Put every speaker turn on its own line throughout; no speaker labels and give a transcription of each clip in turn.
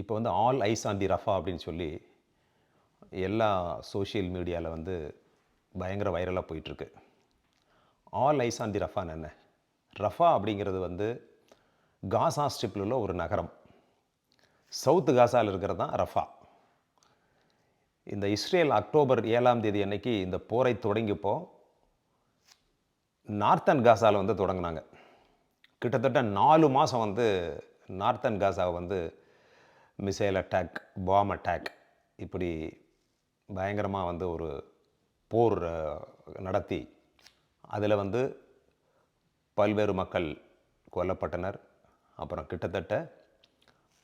இப்போ வந்து all eyes on the Rafah அப்படின்னு சொல்லி எல்லா சோஷியல் மீடியாவில் வந்து பயங்கர வைரலாக போயிட்டுருக்கு. ஆல் ஐஸ் ஆன் தி ரஃபான்னு என்ன ரஃபா அப்படிங்கிறது வந்து காசா ஸ்ட்ரிப்பில் உள்ள ஒரு நகரம். சவுத்து காசாவில் இருக்கிறது தான் ரஃபா. இந்த இஸ்ரேல் அக்டோபர் ஏழாம் தேதி அன்னைக்கு இந்த போரை தொடங்கிப்போ நார்த்தன் காசாவில் வந்து தொடங்கினாங்க. கிட்டத்தட்ட நாலு மாதம் வந்து நார்த்தன் காசாவை வந்து மிசைல் அட்டாக் பாம் அட்டாக் இப்படி பயங்கரமாக வந்து ஒரு போர் நடத்தி அதில் வந்து பல்வேறு மக்கள் கொல்லப்பட்டனர். அப்புறம் கிட்டத்தட்ட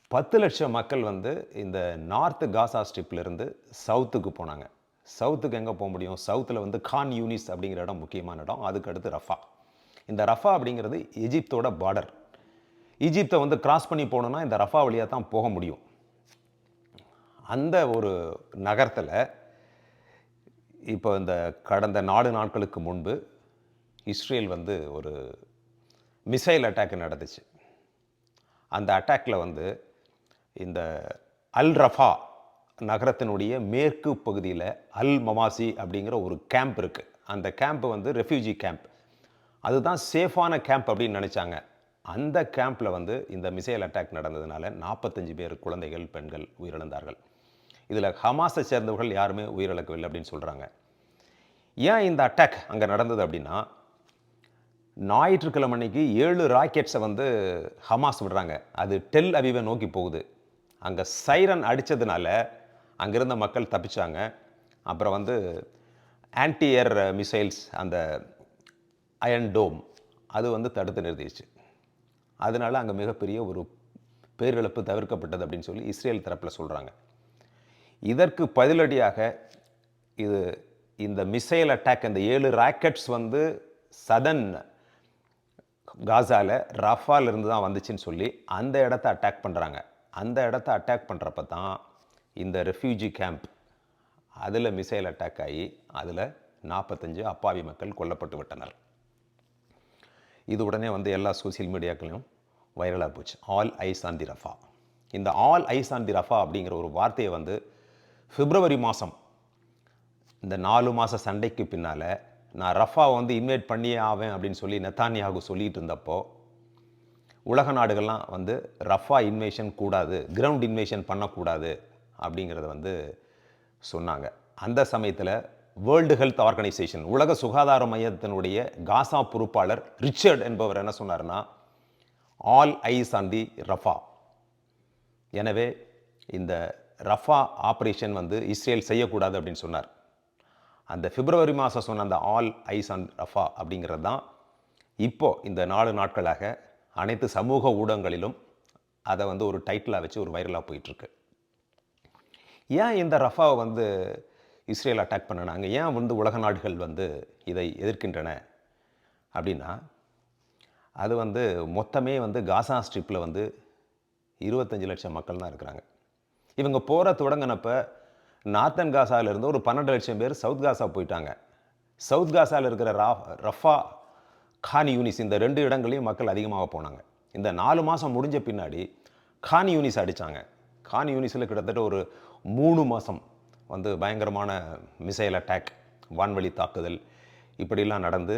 பத்து லட்சம் மக்கள் வந்து இந்த நார்த்து காசா ஸ்ட்ரிப்லேருந்து சவுத்துக்கு போனாங்க. சவுத்துக்கு எங்கே போக முடியும்? சவுத்தில் வந்து கான் யூனிஸ் அப்படிங்கிற இடம் முக்கியமான இடம். அதுக்கு அடுத்து ரஃபா. இந்த ரஃபா அப்படிங்கிறது எஜிப்தோட பார்டர் ஈஜிப்தை வந்து கிராஸ் பண்ணி போகணுன்னா இந்த ரஃபா வழியாக தான் போக முடியும். அந்த ஒரு நகரத்தில் இப்போ இந்த கடந்த நாலு நாட்களுக்கு முன்பு இஸ்ரேல் வந்து ஒரு மிசைல் அட்டாக் நடந்துச்சு. அந்த அட்டாக்ல வந்து இந்த அல் ரஃபா நகரத்தினுடைய மேற்கு பகுதியில் அல் மமாசி அப்படிங்கிற ஒரு கேம்ப் இருக்குது அந்த கேம்ப் வந்து ரெஃப்யூஜி கேம்ப் அதுதான் சேஃபான கேம்ப் அப்படின்னு நினச்சாங்க. அந்த கேம்பில் வந்து இந்த மிசைல் அட்டாக் நடந்ததுனால நாற்பத்தஞ்சு பேர் குழந்தைகள் பெண்கள் உயிரிழந்தார்கள். இதில் ஹமாஸை சேர்ந்தவர்கள் யாருமே உயிரிழக்கவில்லை அப்படின்னு சொல்கிறாங்க ஏன் இந்த அட்டாக் அங்கே நடந்தது அப்படின்னா ஞாயிற்றுக்கிழமை அன்னைக்கு ஏழு ராக்கெட்ஸை வந்து ஹமாஸ் விடுறாங்க. அது டெல் அவிவை நோக்கி போகுது. அங்கே சைரன் அடித்ததுனால அங்கிருந்த மக்கள் தப்பிச்சாங்க. அப்புறம் வந்து ஆன்டி ஏர் மிசைல்ஸ் அந்த அயன் டோம் அது வந்து தடுத்து நிறுத்திடுச்சு. அதனால் அங்கே மிகப்பெரிய ஒரு பேரிழப்பு தவிர்க்கப்பட்டது அப்படின்னு சொல்லி இஸ்ரேல் தரப்பில் சொல்கிறாங்க இதற்கு பதிலடியாக இது இந்த மிசைல் அட்டாக் இந்த ஏழு ராக்கெட்ஸ் வந்து சதன் காசாவில் ரஃபாலிருந்து தான் வந்துச்சுன்னு சொல்லி அந்த இடத்த அட்டாக் பண்ணுறாங்க அந்த இடத்த அட்டாக் பண்ணுறப்ப தான் இந்த ரெஃப்யூஜி கேம்ப் அதில் மிசைல் அட்டாக் ஆகி அதில் நாற்பத்தஞ்சு அப்பாவி மக்கள் கொல்லப்பட்டு விட்டனர். இது உடனே வந்து எல்லா சோஷியல் மீடியாக்களையும் வைரலாக போச்சு. All eyes on the Rafah இந்த all eyes on the Rafah அப்படிங்கிற ஒரு வார்த்தையை வந்து பிப்ரவரி மாதம் இந்த நாலு மாத சண்டைக்கு பின்னால் நான் ரஃபாவை வந்து இன்வைட் பண்ணியே ஆவேன் அப்படின்னு சொல்லி நெத்தானியாகு சொல்லிட்டு இருந்தப்போ உலக நாடுகள்லாம் வந்து ரஃபா இன்வேஷன் கூடாது கிரவுண்ட் இன்வேஷன் பண்ணக்கூடாது அப்படிங்கிறத வந்து சொன்னாங்க. அந்த சமயத்தில் வேர்ல்டு ஹெல்த் ஆர்கனைசேஷன் உலக சுகாதார மையத்தினுடைய காசா பொறுப்பாளர் ரிச்சர்ட் என்பவர் என்ன சொன்னார்னா all eyes on the Rafah. எனவே இந்த ரஃபா ஆப்ரேஷன் வந்து இஸ்ரேல் செய்யக்கூடாது அப்படின்னு சொன்னார். அந்த பிப்ரவரி மாதம் சொன்ன அந்த ஆல் ஐஸ் ஆன் ரஃபா அப்படிங்கிறது தான் இப்போ இந்த நாலு நாட்களாக அனைத்து சமூக ஊடகங்களிலும் அதை வந்து ஒரு டைட்டிலாக வச்சு ஒரு வைரலாக போயிட்டுருக்கு ஏன் இந்த ரஃபாவை வந்து இஸ்ரேல் அட்டாக் பண்ணினாங்க. ஏன் வந்து உலக நாடுகள் வந்து இதை எதிர்க்கின்றன? அப்படின்னா அது வந்து மொத்தமே வந்து காசா ஸ்ட்ரிப்பில் வந்து இருபத்தஞ்சு லட்சம் மக்கள் தான் இருக்கிறாங்க. இவங்க போகிற தொடங்கினப்போ நார்த்தன் காசால இருந்து ஒரு பன்னெண்டு லட்சம் பேர் சவுத் காசா போயிட்டாங்க. சவுத் காசாவில் இருக்கிற ரா ரஃபா கான் யூனிஸ் இந்த ரெண்டு இடங்களையும் மக்கள் அதிகமாக போனாங்க. இந்த நாலு மாதம் முடிஞ்ச பின்னாடி கான் யூனிஸ் அடித்தாங்க கான் யூனிஸில் கிட்டத்தட்ட ஒரு மூணு மாதம் வந்து பயங்கரமான மிசைல் அட்டாக் வான்வழி தாக்குதல் இப்படிலாம் நடந்து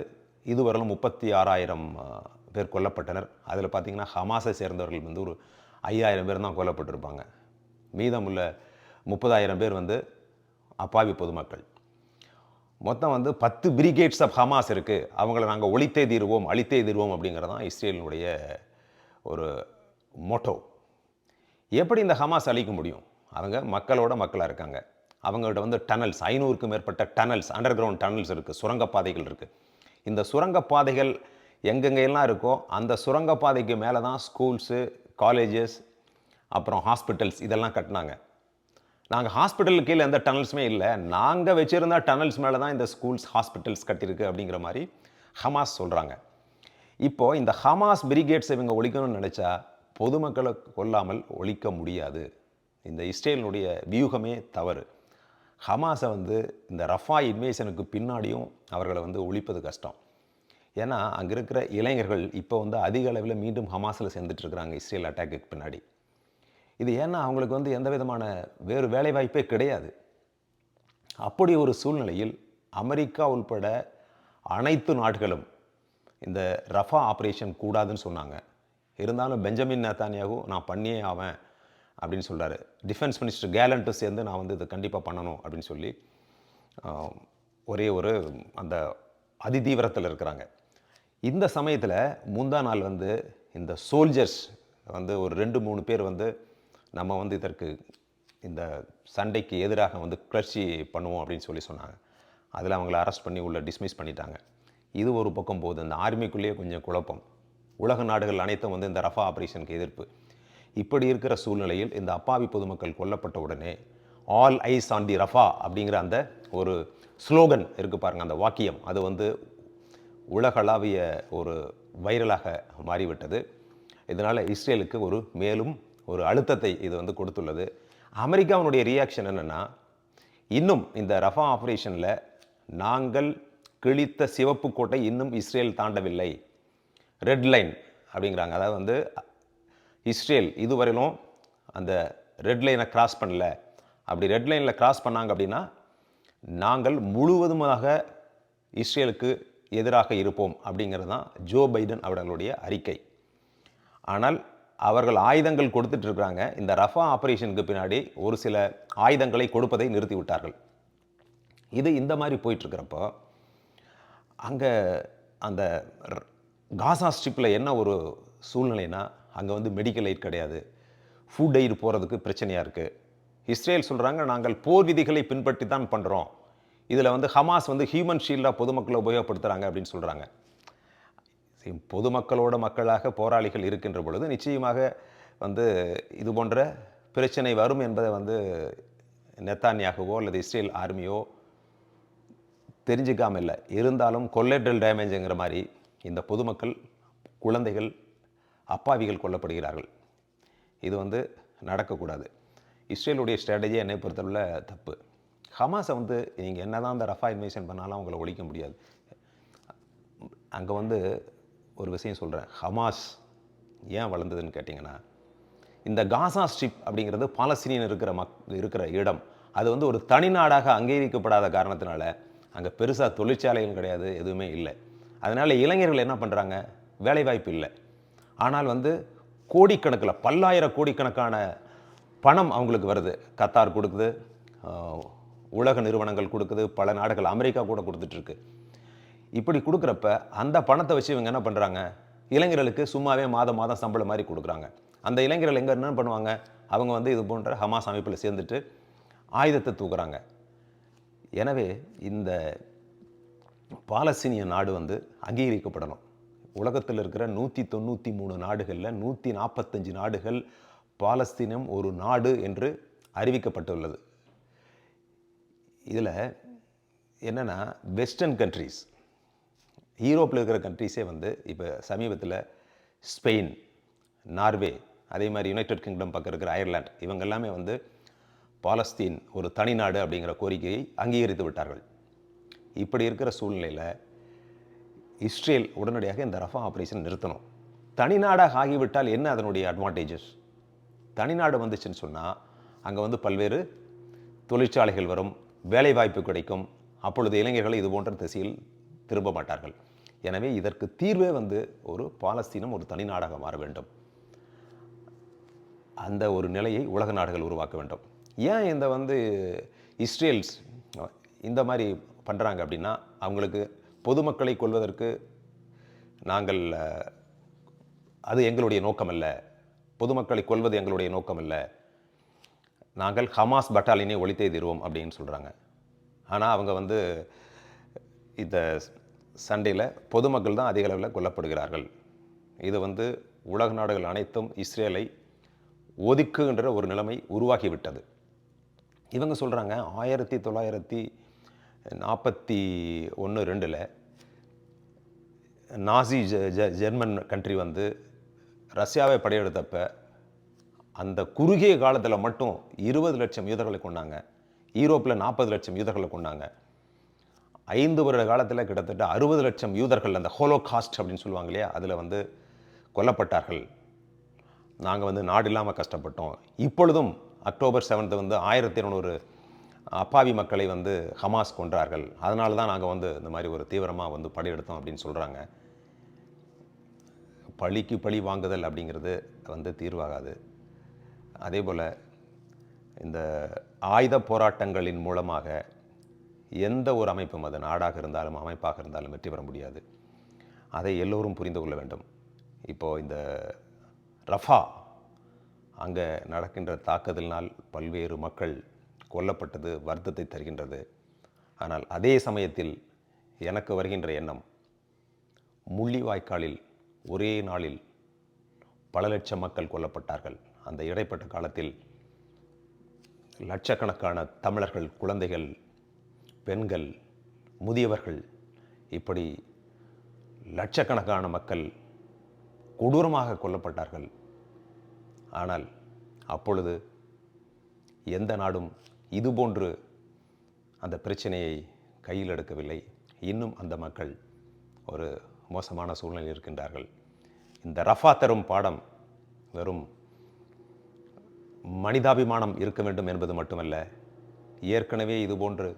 இதுவரையிலும் முப்பத்தி ஆறாயிரம் பேர் கொல்லப்பட்டனர். அதில் பார்த்தீங்கன்னா ஹமாஸை சேர்ந்தவர்கள் வந்து ஒரு ஐயாயிரம் பேர் தான் கொல்லப்பட்டிருப்பாங்க. மீதமுள்ள முப்பதாயிரம் பேர் வந்து அப்பாவி பொதுமக்கள். மொத்தம் வந்து பத்து பிரிகேட்ஸ் ஆஃப் ஹமாஸ் இருக்குது அவங்கள நாங்கள் ஒழித்தே தீர்வோம் அழித்தே தீருவோம் அப்படிங்கிறது தான் இஸ்ரேலினுடைய ஒரு மோட்டோ. எப்படி இந்த ஹமாஸ் அழிக்க முடியும்? அவங்க மக்களோட மக்களாக இருக்காங்க. அவங்கள்ட்ட வந்து டனல்ஸ் ஐநூறுக்கும் மேற்பட்ட டனல்ஸ் அண்டர் கிரவுண்ட் டனல்ஸ் இருக்குது சுரங்கப்பாதைகள் இருக்குது இந்த சுரங்கப்பாதைகள் எங்கெங்கெல்லாம் இருக்கோ அந்த சுரங்கப்பாதைக்கு மேலே தான் ஸ்கூல்ஸு காலேஜஸ் அப்புறம் ஹாஸ்பிட்டல்ஸ் இதெல்லாம் கட்டினாங்க. நாங்கள் ஹாஸ்பிட்டலுக்கு கீழே எந்த டனல்ஸுமே இல்லை. நாங்கள் வச்சுருந்த டனல்ஸ் மேலே தான் இந்த ஸ்கூல்ஸ் ஹாஸ்பிட்டல்ஸ் கட்டியிருக்கு அப்படிங்கிற மாதிரி ஹமாஸ் சொல்கிறாங்க இப்போது இந்த ஹமாஸ் பிரிகேட்ஸ் இவங்க ஒழிக்கணும்னு நினச்சா பொதுமக்களை கொல்லாமல் ஒழிக்க முடியாது. இந்த இஸ்ரேலினுடைய வியூகமே தவறு. ஹமாஸை வந்து இந்த ரஃபா இன்வேஷனுக்கு பின்னாடியும் அவர்களை வந்து ஒழிப்பது கஷ்டம். ஏன்னா அங்கே இருக்கிற இளைஞர்கள் இப்போ வந்து அதிக அளவில் மீண்டும் ஹமாஸில் சேர்ந்துட்டு இருக்கிறாங்க இஸ்ரேல் அட்டாக்கு பின்னாடி. இது ஏன்னா அவங்களுக்கு வந்து எந்த விதமான வேறு வேலைவாய்ப்பே கிடையாது. அப்படி ஒரு சூழ்நிலையில் அமெரிக்கா உள்பட அனைத்து நாடுகளும் இந்த ரஃபா ஆப்ரேஷன் கூடாதுன்னு சொன்னாங்க. இருந்தாலும் பெஞ்சமின் நேத்தானியாகவும் நான் பண்ணியே ஆவேன். அப்படின்னு சொல்கிறாரு டிஃபென்ஸ் மினிஸ்டர் கேலண்ட்டு சேர்ந்து நான் வந்து இதை கண்டிப்பாக பண்ணணும் அப்படின்னு சொல்லி ஒரே ஒரு அந்த அதிதீவிரத்தில் இருக்கிறாங்க. இந்த சமயத்தில் முந்தா நாள் வந்து இந்த சோல்ஜர்ஸ் வந்து ஒரு ரெண்டு மூணு பேர் வந்து நம்ம வந்து இதற்கு இந்த சண்டைக்கு எதிராக வந்து கிளர்ச்சி பண்ணுவோம் அப்படின்னு சொல்லி சொன்னாங்க. அதில் அவங்கள அரெஸ்ட் பண்ணி உள்ள டிஸ்மிஸ் பண்ணிட்டாங்க. இது ஒரு பக்கம் போகுது. இந்த ஆர்மிக்குள்ளேயே கொஞ்சம் குழப்பம். உலக நாடுகள் அனைத்தும் வந்து இந்த ரஃபா ஆப்ரேஷனுக்கு எதிர்ப்பு. இப்படி இருக்கிற சூழ்நிலையில் இந்த அப்பாவி பொதுமக்கள் கொல்லப்பட்ட உடனே all eyes on the Rafah அப்படிங்கிற அந்த ஒரு ஸ்லோகன் இருக்கு பாருங்க அந்த வாக்கியம். அது வந்து உலகளாவிய ஒரு வைரலாக மாறிவிட்டது. இதனால் இஸ்ரேலுக்கு ஒரு மேலும் ஒரு அழுத்தத்தை இது வந்து கொடுத்துள்ளது. அமெரிக்காவினுடைய ரியாக்ஷன் என்னன்னா இன்னும் இந்த ரஃபா ஆப்ரேஷனில் நாங்கள் கிழித்த சிவப்பு கோட்டை இன்னும் இஸ்ரேல் தாண்டவில்லை. ரெட் லைன் அப்படிங்கிறாங்க. அதாவது வந்து இஸ்ரேல் இதுவரையிலும் அந்த ரெட் லைனை கிராஸ் பண்ணல. அப்படி ரெட் லைனில் கிராஸ் பண்ணாங்க அப்படின்னா நாங்கள் முழுவதுமாக இஸ்ரேலுக்கு எதிராக இருப்போம் அப்படிங்கிறது தான் ஜோ பைடன் அவர்களுடைய அறிக்கை. ஆனால் அவர்கள் ஆயுதங்கள் கொடுத்துட்டு இருக்கிறாங்க. இந்த ரஃபா ஆபரேஷனுக்கு பின்னாடி ஒரு சில ஆயுதங்களை கொடுப்பதை நிறுத்திவிட்டார்கள் இது இந்த மாதிரி போயிட்டு இருக்கிறப்போ அங்கே அந்த காசா ஸ்ட்ரிப்பில் என்ன ஒரு சூழ்நிலைனா அங்கே வந்து மெடிக்கல் எய்ட் கிடையாது. ஃபுட் எய்ட் போகிறதுக்கு பிரச்சனையாக இருக்குது இஸ்ரேல் சொல்கிறாங்க நாங்கள் போர் விதிகளை பின்பற்றி தான் பண்ணுறோம் இதில் வந்து ஹமாஸ் வந்து ஹியூமன் ஷீல்டாக பொதுமக்களை உபயோகப்படுத்துகிறாங்க அப்படின்னு சொல்கிறாங்க பொதுமக்களோட மக்களாக போராளிகள் இருக்கின்ற பொழுது நிச்சயமாக வந்து இது போன்ற பிரச்சனை வரும் என்பதை வந்து நெத்தானியாகவோ அல்லது இஸ்ரேல் ஆர்மியோ தெரிஞ்சுக்காம இல்லை. இருந்தாலும் கொல்லெட்ரல் டேமேஜுங்கிற மாதிரி இந்த பொதுமக்கள் குழந்தைகள் அப்பாவிகள் கொல்லப்படுகிறார்கள். இது வந்து நடக்கக்கூடாது. இஸ்ரேலுடைய ஸ்ட்ராட்டஜி என்னை பொறுத்தவரை தப்பு. ஹமாஸை வந்து நீங்கள் என்ன தான் அந்த ரஃபா இன்வேஷன் பண்ணாலும் அவங்கள ஒழிக்க முடியாது. அங்கே வந்து ஒரு விஷயம் சொல்கிறேன் ஹமாஸ் ஏன் வளர்ந்ததுன்னு கேட்டிங்கன்னா இந்த காசா ஸ்ட்ரிப் அப்படிங்கிறது பாலஸ்தீனியன் இருக்கிற மக் இருக்கிற இடம். அது வந்து ஒரு தனிநாடாக அங்கீகரிக்கப்படாத காரணத்தினால அங்கே பெருசாக தொழிற்சாலைகள் கிடையாது எதுவுமே இல்லை. அதனால் இளைஞர்கள் என்ன பண்ணுறாங்க வேலைவாய்ப்பு இல்லை. ஆனால் வந்து கோடிக்கணக்கில் பல்லாயிர கோடிக்கணக்கான பணம் அவங்களுக்கு வருது. கத்தார் கொடுக்குது உலக நிறுவனங்கள் கொடுக்குது பல நாடுகள் அமெரிக்கா கூட கொடுத்துட்ருக்கு. இப்படி கொடுக்குறப்ப அந்த பணத்தை வச்சு இவங்க என்ன பண்ணுறாங்க இளைஞர்களுக்கு சும்மாவே மாதம் மாதம் சம்பளம் மாதிரி கொடுக்குறாங்க. அந்த இளைஞர்கள் எங்கே என்ன பண்ணுவாங்க? அவங்க வந்து இது போன்ற ஹமாஸ் அமைப்பில் சேர்ந்துட்டு ஆயுதத்தை தூக்குறாங்க. எனவே இந்த பாலஸ்தீனிய நாடு வந்து அங்கீகரிக்கப்படணும். உலகத்தில் இருக்கிற நூற்றி தொண்ணூற்றி மூணு நாடுகளில் நூற்றி நாற்பத்தஞ்சு நாடுகள் பாலஸ்தீனம் ஒரு நாடு என்று அறிவிக்கப்பட்டுள்ளது. இதில் என்னென்னா வெஸ்டர்ன் கண்ட்ரீஸ் யூரோப்பில் இருக்கிற கண்ட்ரீஸே வந்து இப்போ சமீபத்தில் ஸ்பெயின் நார்வே அதே மாதிரி யுனைடெட் கிங்டம் பக்கம் இருக்கிற அயர்லாண்ட் இவங்க எல்லாமே வந்து பாலஸ்தீன் ஒரு தனி நாடு அப்படிங்கிற கோரிக்கையை அங்கீகரித்து விட்டார்கள். இப்படி இருக்கிற சூழ்நிலையில் இஸ்ரேல் உடனடியாக இந்த ரஃபா ஆப்ரேஷன் நிறுத்தணும். தனிநாடாக ஆகிவிட்டால் என்ன அதனுடைய அட்வான்டேஜஸ் தனிநாடு வந்துச்சுன்னு சொன்னால் அங்கே வந்து பல்வேறு தொழிற்சாலைகள் வரும் வேலைவாய்ப்பு கிடைக்கும். அப்பொழுது இளைஞர்கள் இது போன்ற திசையில் திரும்ப மாட்டார்கள். எனவே இதற்கு தீர்வே வந்து ஒரு பாலஸ்தீனம் ஒரு தனிநாடாக மாற வேண்டும். அந்த ஒரு நிலையை உலக நாடுகள் உருவாக்க வேண்டும். ஏன் இந்த வந்து இஸ்ரேல்ஸ் இந்த மாதிரி பண்ணுறாங்க அப்படின்னா அவங்களுக்கு பொதுமக்களை கொல்வதற்கு நாங்கள் அது எங்களுடைய நோக்கம் பொதுமக்களை கொல்வது எங்களுடைய நோக்கமல்ல. நாங்கள் ஹமாஸ் பட்டாலினை ஒழித்தே தீர்வோம் அப்படின்னு சொல்கிறாங்க ஆனால் அவங்க வந்து இந்த சண்டையில் பொதுமக்கள் தான் அதிக அளவில் கொல்லப்படுகிறார்கள். இது வந்து உலக நாடுகள் அனைத்தும் இஸ்ரேலை ஒதுக்குகின்ற ஒரு நிலைமை உருவாகிவிட்டது. இவங்க சொல்கிறாங்க ஆயிரத்தி தொள்ளாயிரத்தி நாற்பத்தி ஒன்று ரெண்டில் நாசி ஜெ- ஜெ- ஜெர்மன் கண்ட்ரி வந்து ரஷ்யாவை படையெடுத்தப்ப அந்த குறுகிய காலத்தில் மட்டும் இருபது லட்சம் யூதர்களை கொண்டாங்க யூரோப்பில் நாற்பது லட்சம் யூதர்களை கொண்டாங்க ஐந்து வருட காலத்தில் கிட்டத்தட்ட அறுபது லட்சம் யூதர்கள் அந்த ஹோலோ காஸ்ட் அப்படின்னு சொல்லுவாங்க இல்லையா அதில் வந்து கொல்லப்பட்டார்கள். நாங்கள் வந்து நாடு இல்லாமல் கஷ்டப்பட்டோம். இப்பொழுதும் அக்டோபர் செவன்த்து வந்து ஆயிரத்தி இருநூறு அப்பாவி மக்களை வந்து ஹமாஸ் கொன்றார்கள். அதனால தான் நாங்கள் வந்து இந்த மாதிரி ஒரு தீவிரமாக வந்து படையெடுத்தோம் அப்படின்னு சொல்கிறாங்க பழிக்கு பழி வாங்குதல் அப்படிங்கிறது வந்து தீர்வாகாது. அதே போல் இந்த ஆயுத போராட்டங்களின் மூலமாக எந்த ஒரு அமைப்பும் அது நாடாக இருந்தாலும் அமைப்பாக இருந்தாலும் வெற்றி பெற முடியாது. அதை எல்லோரும் புரிந்து கொள்ள வேண்டும். இப்போது இந்த ரஃபா அங்கே நடக்கின்ற தாக்குதலினால் பல்வேறு மக்கள் கொல்லப்பட்டது வருத்தத்தை தருகின்றது. ஆனால் அதே சமயத்தில் எனக்கு வருகின்ற எண்ணம் முள்ளிவாய்க்காலில் ஒரே நாளில் பல லட்சம் மக்கள் கொல்லப்பட்டார்கள். அந்த இடைப்பட்ட காலத்தில் லட்சக்கணக்கான தமிழர்கள் குழந்தைகள் பெண்கள் முதியவர்கள் இப்படி லட்சக்கணக்கான மக்கள் கொடூரமாக கொல்லப்பட்டார்கள். ஆனால் அப்பொழுது எந்த நாடும் இதுபோன்று அந்த பிரச்சனையை கையில் எடுக்கவில்லை. இன்னும் அந்த மக்கள் ஒரு மோசமான சூழ்நிலையில் இருக்கின்றார்கள். இந்த ரஃபா தரும் பாடம் வெறும் மனிதாபிமானம் இருக்க வேண்டும் என்பது மட்டுமல்ல ஏற்கனவே இதுபோன்று